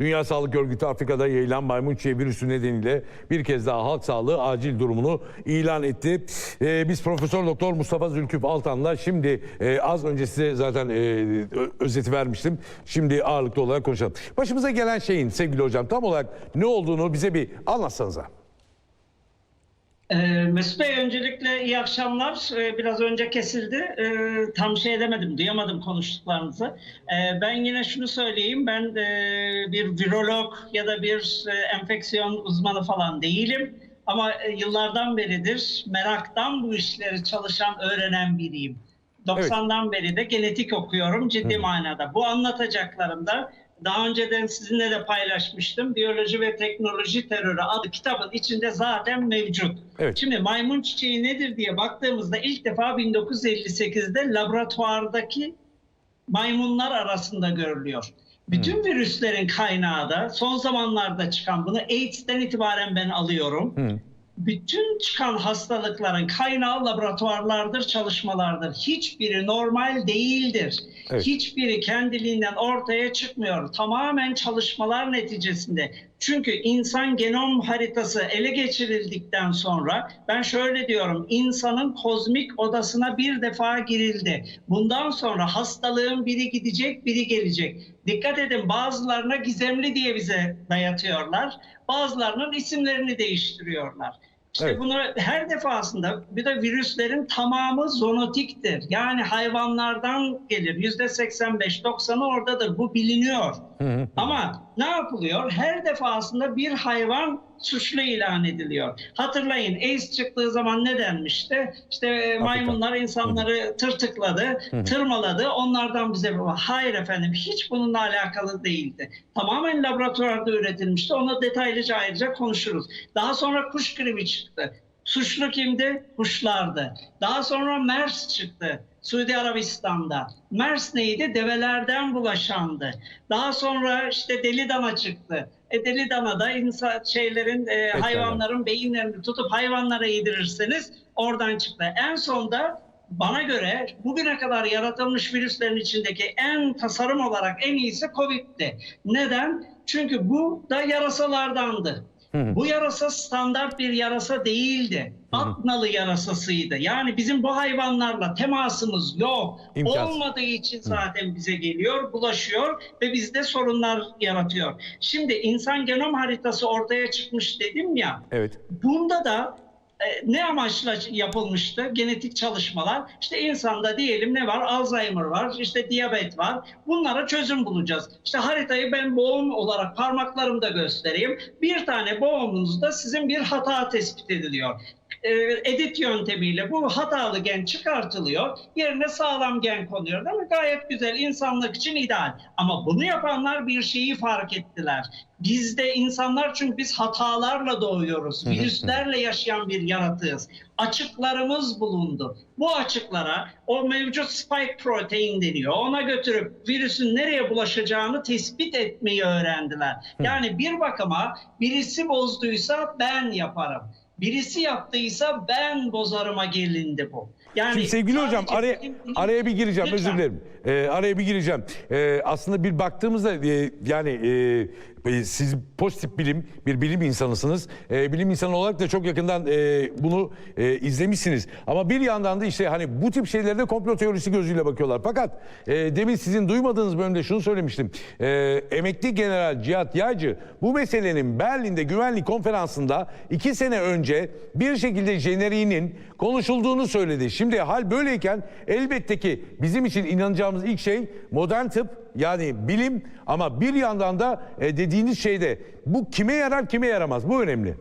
Dünya Sağlık Örgütü Afrika'da yayılan maymun virüsü nedeniyle bir kez daha halk sağlığı acil durumunu ilan etti. Ee, biz Profesör Doktor Mustafa Zülküf Altan'la şimdi e, az önce size zaten e, özeti vermiştim. Şimdi ağırlıklı olarak konuşalım. Başımıza gelen şeyin sevgili hocam tam olarak ne olduğunu bize bir anlatsanıza. Ee, Mesut Bey öncelikle iyi akşamlar. Ee, biraz önce kesildi. Ee, tam şey edemedim, duyamadım konuştuklarınızı. Ben yine şunu söyleyeyim. Ben e, bir virolog ya da bir e, enfeksiyon uzmanı falan değilim. Ama e, yıllardan beridir meraktan bu işleri çalışan, öğrenen biriyim. 90'dan beri de genetik okuyorum ciddi manada. Bu anlatacaklarımda daha önceden sizinle de paylaşmıştım. Biyoloji ve Teknoloji Terörü adı kitabın içinde zaten mevcut. Evet. Şimdi maymun çiçeği nedir diye baktığımızda ilk defa 1958'de laboratuvardaki maymunlar arasında görülüyor. Bütün virüslerin kaynağı da son zamanlarda çıkan bunu AIDS'ten itibaren ben alıyorum. Bütün çıkan hastalıkların kaynağı laboratuvarlardır, çalışmalardır. Hiçbiri normal değildir. Evet. Hiçbiri kendiliğinden ortaya çıkmıyor. Tamamen çalışmalar neticesinde. Çünkü insan genom haritası ele geçirildikten sonra ben şöyle diyorum. insanın kozmik odasına bir defa girildi. Bundan sonra hastalığın biri gidecek, biri gelecek. Dikkat edin bazılarına gizemli diye bize dayatıyorlar. Bazılarının isimlerini değiştiriyorlar. İşte Evet. bunu her defasında bir de virüslerin tamamı zoonotiktir. Yani hayvanlardan gelir. Yüzde 85-90'ı oradadır. Bu biliniyor. Ama ne yapılıyor? Her defasında bir hayvan suçlu ilan ediliyor. Hatırlayın AIDS çıktığı zaman ne denmişti? İşte e, maymunlar insanları tırtıkladı, tırmaladı. Onlardan bize hayır efendim hiç bununla alakalı değildi. Tamamen laboratuvarda üretilmişti. Onu detaylıca ayrıca konuşuruz. Daha sonra kuş gribi çıktı. Suçlu kimdi? Kuşlardı. Daha sonra MERS çıktı. Suudi Arabistan'da. MERS neydi? Develerden bulaşandı. Daha sonra işte deli dana çıktı. E deli dana da insan şeylerin e, hayvanların beyinlerini tutup hayvanlara yedirirseniz oradan çıktı. En sonda bana göre bugüne kadar yaratılmış virüslerin içindeki en tasarım olarak en iyisi Covid'ti. Neden? Çünkü bu da yarasalardandı. Bu yarasa standart bir yarasa değildi. At nalı yarasasıydı. Yani bizim bu hayvanlarla temasımız yok. İmkansız. Olmadığı için zaten bize geliyor, bulaşıyor ve bizde sorunlar yaratıyor. Şimdi insan genom haritası ortaya çıkmış dedim ya. Evet. Bunda da ne amaçla yapılmıştı genetik çalışmalar? İşte insanda diyelim ne var? Alzheimer var, işte diyabet var. Bunlara çözüm bulacağız. İşte haritayı ben boğum olarak parmaklarımda göstereyim. Bir tane boğumunuzda sizin bir hata tespit ediliyor. E, edit yöntemiyle bu hatalı gen çıkartılıyor. Yerine sağlam gen konuyor. Değil mi? Gayet güzel. insanlık için ideal. Ama bunu yapanlar bir şeyi fark ettiler. Bizde insanlar çünkü biz hatalarla doğuyoruz. Virüslerle yaşayan bir yaratığız. Açıklarımız bulundu. Bu açıklara o mevcut spike protein deniyor. Ona götürüp virüsün nereye bulaşacağını tespit etmeyi öğrendiler. Yani bir bakıma birisi bozduysa ben yaparım. Birisi yaptıysa ben bozarıma gelindi bu. Yani Şimdi sevgili hocam araya, araya bir gireceğim Lütfen. özür dilerim. Ee, araya bir gireceğim. Ee, aslında bir baktığımızda e, yani e, siz pozitif bilim bir bilim insanısınız. E, bilim insanı olarak da çok yakından e, bunu e, izlemişsiniz. Ama bir yandan da işte hani bu tip şeylere de komplo teorisi gözüyle bakıyorlar. Fakat e, demin sizin duymadığınız bölümde şunu söylemiştim. E, emekli General Cihat Yaycı bu meselenin Berlin'de güvenlik konferansında iki sene önce bir şekilde jeneriğinin konuşulduğunu söyledi. Şimdi hal böyleyken elbette ki bizim için inanacağımız ilk şey modern tıp yani bilim ama bir yandan da e, dediğiniz şeyde bu kime yarar kime yaramaz bu önemli.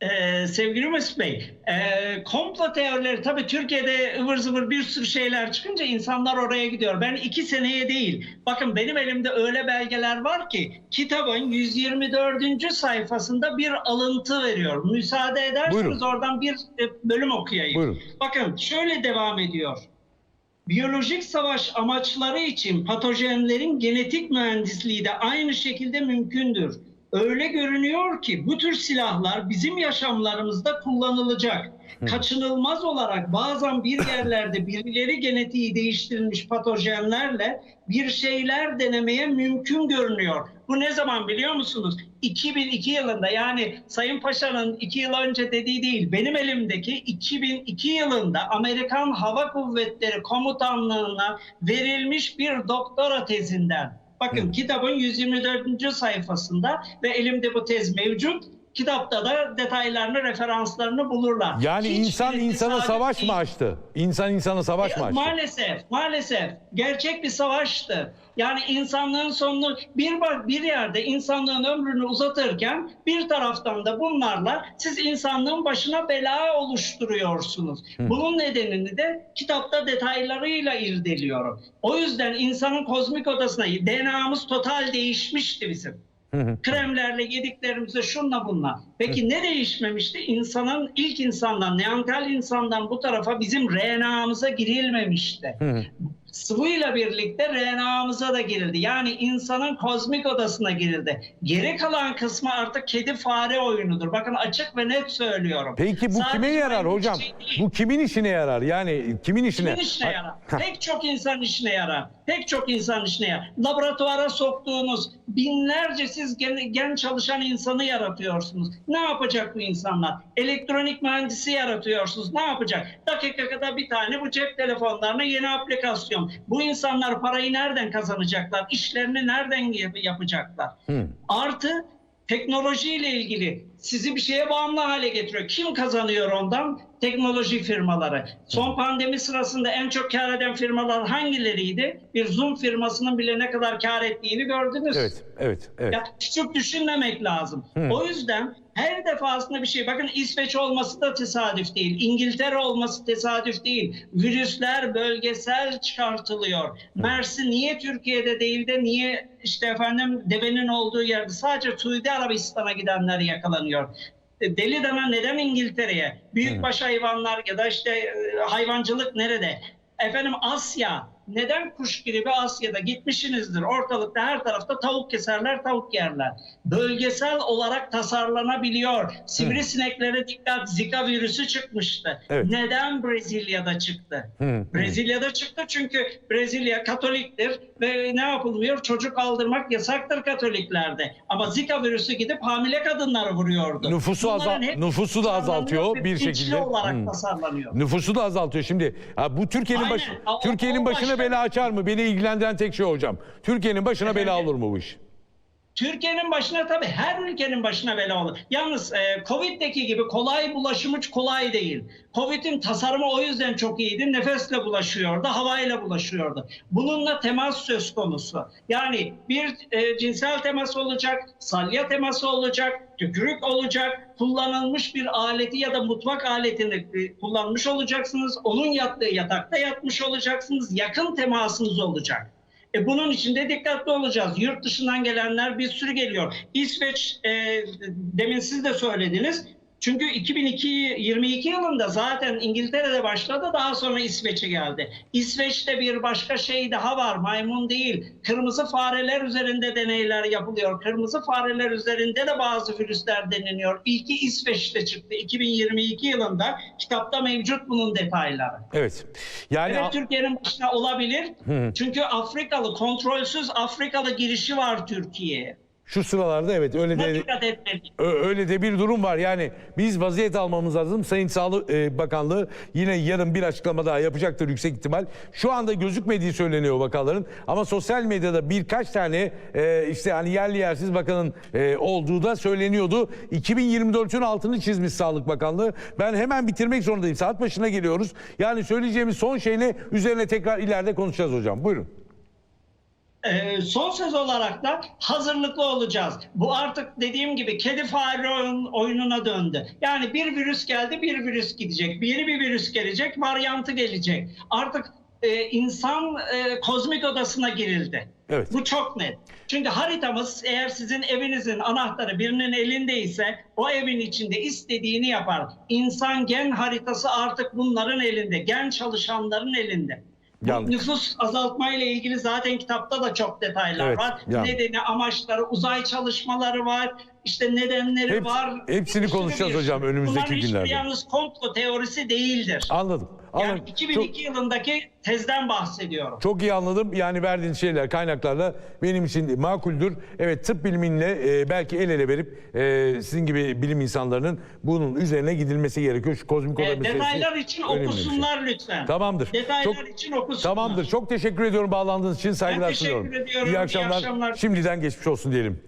Ee, sevgili Mesut Bey, e, komplo teorileri tabii Türkiye'de ıvır zıvır bir sürü şeyler çıkınca insanlar oraya gidiyor. Ben iki seneye değil, bakın benim elimde öyle belgeler var ki kitabın 124. sayfasında bir alıntı veriyor. Müsaade ederseniz Buyurun. oradan bir e, bölüm okuyayım. Buyurun. Bakın şöyle devam ediyor. Biyolojik savaş amaçları için patojenlerin genetik mühendisliği de aynı şekilde mümkündür. Öyle görünüyor ki bu tür silahlar bizim yaşamlarımızda kullanılacak. Kaçınılmaz olarak bazen bir yerlerde birileri genetiği değiştirilmiş patojenlerle bir şeyler denemeye mümkün görünüyor. Bu ne zaman biliyor musunuz? 2002 yılında yani Sayın Paşa'nın iki yıl önce dediği değil benim elimdeki 2002 yılında Amerikan Hava Kuvvetleri Komutanlığı'na verilmiş bir doktora tezinden. Bakın Hı. kitabın 124. sayfasında ve elimde bu tez mevcut. Kitapta da detaylarını, referanslarını bulurlar. Yani Hiçbir insan insana savaş mı açtı? İnsan insana savaş mı açtı? Maalesef, maalesef gerçek bir savaştı. Yani insanlığın sonunu bir bak bir yerde insanlığın ömrünü uzatırken bir taraftan da bunlarla siz insanlığın başına bela oluşturuyorsunuz. Bunun nedenini de kitapta detaylarıyla irdeliyorum. O yüzden insanın kozmik odasına DNA'mız total değişmişti bizim. Kremlerle yediklerimize şunla bunla. Peki ne değişmemişti? İnsanın ilk insandan, Neandertal insandan bu tarafa bizim RNA'mıza girilmemişti. Sıvıyla birlikte RNA'mıza da girildi. Yani insanın kozmik odasına girildi. Geri kalan kısmı artık kedi fare oyunudur. Bakın açık ve net söylüyorum. Peki bu Sadece kime yarar hocam? değil. Bu kimin işine yarar? Yani kimin işine? Kimin işine yarar? Pek çok insan işine yarar. Pek çok insan işine yarar. Laboratuvara soktuğunuz binlerce siz gen, gen çalışan insanı yaratıyorsunuz. Ne yapacak bu insanlar? Elektronik mühendisi yaratıyorsunuz. Ne yapacak? Dakikada bir tane bu cep telefonlarına yeni aplikasyon. Bu insanlar parayı nereden kazanacaklar? İşlerini nereden yap- yapacaklar? Hı. Artı teknolojiyle ilgili sizi bir şeye bağımlı hale getiriyor. Kim kazanıyor ondan? Teknoloji firmaları. Son pandemi sırasında en çok kar eden firmalar hangileriydi? Bir Zoom firmasının bile ne kadar kar ettiğini gördünüz. Evet, evet, evet. Ya küçük düşünmemek lazım. Hı. O yüzden her defasında bir şey bakın İsveç olması da tesadüf değil. İngiltere olması tesadüf değil. Virüsler bölgesel çıkartılıyor. Mersi niye Türkiye'de değil de niye işte efendim devenin olduğu yerde sadece Suudi Arabistan'a gidenler yakalanıyor. E, Deli dana neden İngiltere'ye? Büyükbaş hayvanlar ya da işte e, hayvancılık nerede? Efendim Asya. Neden kuş gribi Asya'da gitmişsinizdir? Ortalıkta her tarafta tavuk keserler, tavuk yerler. Bölgesel olarak tasarlanabiliyor. Sivrisineklere dikkat, Zika virüsü çıkmıştı. Evet. Neden Brezilya'da çıktı? Hı. Brezilya'da çıktı çünkü Brezilya Katoliktir ve ne yapılmıyor? Çocuk aldırmak yasaktır Katoliklerde. Ama Zika virüsü gidip hamile kadınları vuruyordu. Nüfusu azal- nüfusu da azaltıyor bir şekilde. olarak Hı. tasarlanıyor. Nüfusu da azaltıyor şimdi. Ha, bu Türkiye'nin Aynen. baş, O- o- Türkiye'nin o başına bela açar mı? Beni ilgilendiren tek şey hocam. Türkiye'nin başına bela olur mu bu iş? Türkiye'nin başına tabii her ülkenin başına bela olur. Yalnız e, Covid'deki gibi kolay bulaşımı kolay değil. Covid'in tasarımı o yüzden çok iyiydi. Nefesle bulaşıyordu, havayla bulaşıyordu. Bununla temas söz konusu. Yani bir e, cinsel temas olacak, salya teması olacak, tükürük olacak, kullanılmış bir aleti ya da mutfak aletini e, kullanmış olacaksınız. Onun yattığı yatakta yatmış olacaksınız. Yakın temasınız olacak. E bunun için de dikkatli olacağız. Yurt dışından gelenler bir sürü geliyor. İsveç e, demin siz de söylediniz. Çünkü 2022 yılında zaten İngiltere'de başladı daha sonra İsveç'e geldi. İsveç'te bir başka şey daha var maymun değil. Kırmızı fareler üzerinde deneyler yapılıyor. Kırmızı fareler üzerinde de bazı virüsler deneniyor. İlki İsveç'te çıktı 2022 yılında. Kitapta mevcut bunun detayları. Evet. Yani Evet Türkiye'nin başına olabilir. Hı. Çünkü Afrikalı, kontrolsüz Afrikalı girişi var Türkiye'ye. Şu sıralarda evet öyle de Öyle de bir durum var. Yani biz vaziyet almamız lazım. Sayın Sağlık e, Bakanlığı yine yarın bir açıklama daha yapacaktır yüksek ihtimal. Şu anda gözükmediği söyleniyor vakaların. Ama sosyal medyada birkaç tane e, işte hani yerli yersiz bakanın e, olduğu da söyleniyordu. 2024'ün altını çizmiş Sağlık Bakanlığı. Ben hemen bitirmek zorundayım. Saat başına geliyoruz. Yani söyleyeceğimiz son şey ne? Üzerine tekrar ileride konuşacağız hocam. Buyurun. Ee, son söz olarak da hazırlıklı olacağız. Bu artık dediğim gibi kedi fare oyun- oyununa döndü. Yani bir virüs geldi, bir virüs gidecek. Yeni bir virüs gelecek, varyantı gelecek. Artık e, insan e, kozmik odasına girildi. Evet. Bu çok net. Çünkü haritamız eğer sizin evinizin anahtarı birinin elindeyse o evin içinde istediğini yapar. İnsan gen haritası artık bunların elinde, gen çalışanların elinde. Bu Yanlış. nüfus azaltma ile ilgili zaten kitapta da çok detaylar Evet, var. yanlış. Nedeni, amaçları, uzay çalışmaları var. işte nedenleri Hep- var. hepsini konuşacağız bir- hocam önümüzdeki Bunların günlerde. hiçbiri yalnız komplo teorisi değildir. Anladım. Yani anladım. 2002 yılındaki tezden bahsediyorum. Çok iyi anladım. Yani verdiğiniz şeyler, kaynaklarla benim için makuldür. Evet tıp biliminle e, belki el ele verip e, sizin gibi bilim insanlarının bunun üzerine gidilmesi gerekiyor. Şu kozmik E, detaylar için şey. okusunlar lütfen. Tamamdır. Detaylar Çok- için okusunlar. Tamamdır. Çok teşekkür ediyorum bağlandığınız için. Saygılar teşekkür sunuyorum. ediyorum. İyi İyi akşamlar. akşamlar. Şimdiden geçmiş olsun diyelim.